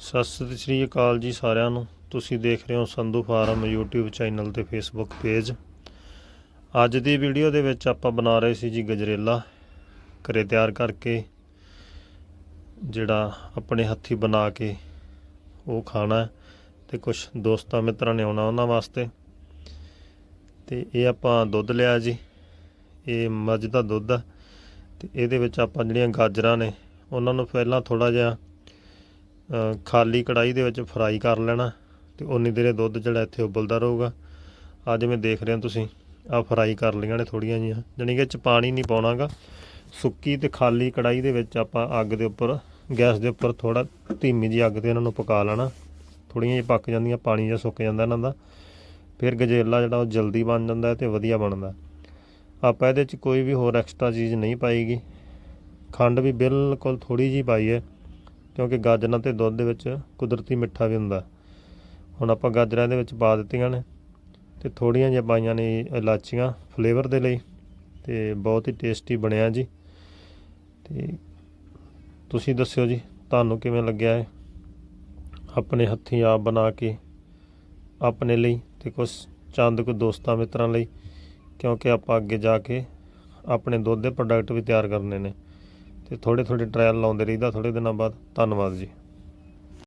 ਸਤਿ ਸ੍ਰੀ ਅਕਾਲ ਜੀ ਸਾਰਿਆਂ ਨੂੰ। ਤੁਸੀਂ ਦੇਖ ਰਹੇ ਹੋ ਸੰਧੂ ਫਾਰਮ YouTube ਚੈਨਲ ਤੇ Facebook ਪੇਜ। ਅੱਜ ਦੀ ਵੀਡੀਓ ਦੇ ਵਿੱਚ ਆਪਾਂ ਬਣਾ ਰਹੇ ਸੀ ਜੀ ਗਜਰੇਲਾ। ਘਰੇ ਤਿਆਰ ਕਰਕੇ ਜਿਹੜਾ ਆਪਣੇ ਹੱਥੀ ਬਣਾ ਕੇ ਉਹ ਖਾਣਾ ਹੈ ਤੇ ਕੁਝ ਦੋਸਤਾਂ ਮਿੱਤਰਾਂ ਨੇ ਆਉਣਾ ਉਹਨਾਂ ਵਾਸਤੇ। ਤੇ ਇਹ ਆਪਾਂ ਦੁੱਧ ਲਿਆ ਜੀ। ਇਹ ਮੱਝ ਦਾ ਦੁੱਧ ਆ ਤੇ ਇਹਦੇ ਵਿੱਚ ਆਪਾਂ ਜਿਹੜੀਆਂ ਗਾਜਰਾਂ ਨੇ, ਉਹਨਾਂ ਨੂੰ ਪਹਿਲਾਂ ਥੋੜਾ ਜਿਹਾ ਖਾਲੀ ਕੜਾਈ ਦੇ ਵਿੱਚ ਫਰਾਈ ਕਰ ਲੈਣਾ ਤੇ ਉਨੀ ਦੇਰੇ ਦੁੱਧ ਜਿਹੜਾ ਇੱਥੇ ਉਬਲਦਾ ਰਹੂਗਾ। ਆ ਜਿਵੇਂ ਦੇਖ ਰਹੇ ਹੋ ਤੁਸੀਂ ਆ ਫਰਾਈ ਕਰ ਲਈਆਂ ਨੇ ਥੋੜੀਆਂ ਜੀਆਂ ਜਾਣੀ ਕਿ 'ਚ ਪਾਣੀ ਨਹੀਂ ਪਾਉਣਾਗਾ। ਸੁੱਕੀ ਤੇ ਖਾਲੀ ਕੜਾਈ ਦੇ ਵਿੱਚ ਆਪਾਂ ਅੱਗ ਦੇ ਉੱਪਰ, ਗੈਸ ਦੇ ਉੱਪਰ ਥੋੜਾ ਧੀਮੀ ਜੀ ਅੱਗ ਤੇ ਇਹਨਾਂ ਨੂੰ ਪਕਾ ਲੈਣਾ। ਥੋੜੀਆਂ ਜਿਹੀਆਂ ਪੱਕ ਜਾਂਦੀਆਂ, ਪਾਣੀ ਜਿਹਾ ਸੁੱਕ ਜਾਂਦਾ ਇਹਨਾਂ ਦਾ। ਫਿਰ ਗਜੇਲਾ ਜਿਹੜਾ ਉਹ ਜਲਦੀ ਬਣ ਜਾਂਦਾ ਹੈ ਤੇ ਵਧੀਆ ਬਣਦਾ। ਆਪਾਂ ਇਹਦੇ 'ਚ ਕੋਈ ਵੀ ਹੋਰ ਐਕਸਟਰਾ ਚੀਜ਼ ਨਹੀਂ ਪਾਈਗੀ। ਖੰਡ ਵੀ ਬਿਲਕੁਲ ਥੋੜੀ ਜੀ ਪਾਈ ਹੈ। ਕਿਉਂਕਿ ਗਾਜਰਾਂ ਤੇ ਦੁੱਧ ਦੇ ਵਿੱਚ ਕੁਦਰਤੀ ਮਿੱਠਾ ਵੀ ਹੁੰਦਾ। ਹੁਣ ਆਪਾਂ ਗਾਜਰਾਂ ਦੇ ਵਿੱਚ ਪਾ ਦਿੱਤੀਆਂ ਨੇ ਤੇ ਥੋੜੀਆਂ ਜਿਹੀਆਂ ਪਾਈਆਂ ਨੇ ਇਲਾਚੀਆਂ ਫਲੇਵਰ ਦੇ ਲਈ ਤੇ ਬਹੁਤ ਹੀ ਟੇਸਟੀ ਬਣਿਆ ਜੀ। ਤੇ ਤੁਸੀਂ ਦੱਸਿਓ ਜੀ, ਤੁਹਾਨੂੰ ਕਿਵੇਂ ਲੱਗਿਆ ਹੈ ਆਪਣੇ ਹੱਥੀਂ ਆਪ ਬਣਾ ਕੇ, ਆਪਣੇ ਲਈ ਤੇ ਕੁਝ ਚੰਦ ਕੁ ਦੋਸਤਾਂ ਮਿੱਤਰਾਂ ਲਈ, ਕਿਉਂਕਿ ਆਪਾਂ ਅੱਗੇ ਜਾ ਕੇ ਆਪਣੇ ਦੁੱਧ ਦੇ ਪ੍ਰੋਡਕਟ ਵੀ ਤਿਆਰ ਕਰਨੇ ਨੇ। ਤੇ ਥੋੜੇ ਥੋੜੇ ਟ੍ਰਾਇਲ ਲਾਉਂਦੇ ਰਹੀਦਾ ਥੋੜੇ ਦਿਨਾਂ ਬਾਅਦ। ਧੰਨਵਾਦ ਜੀ।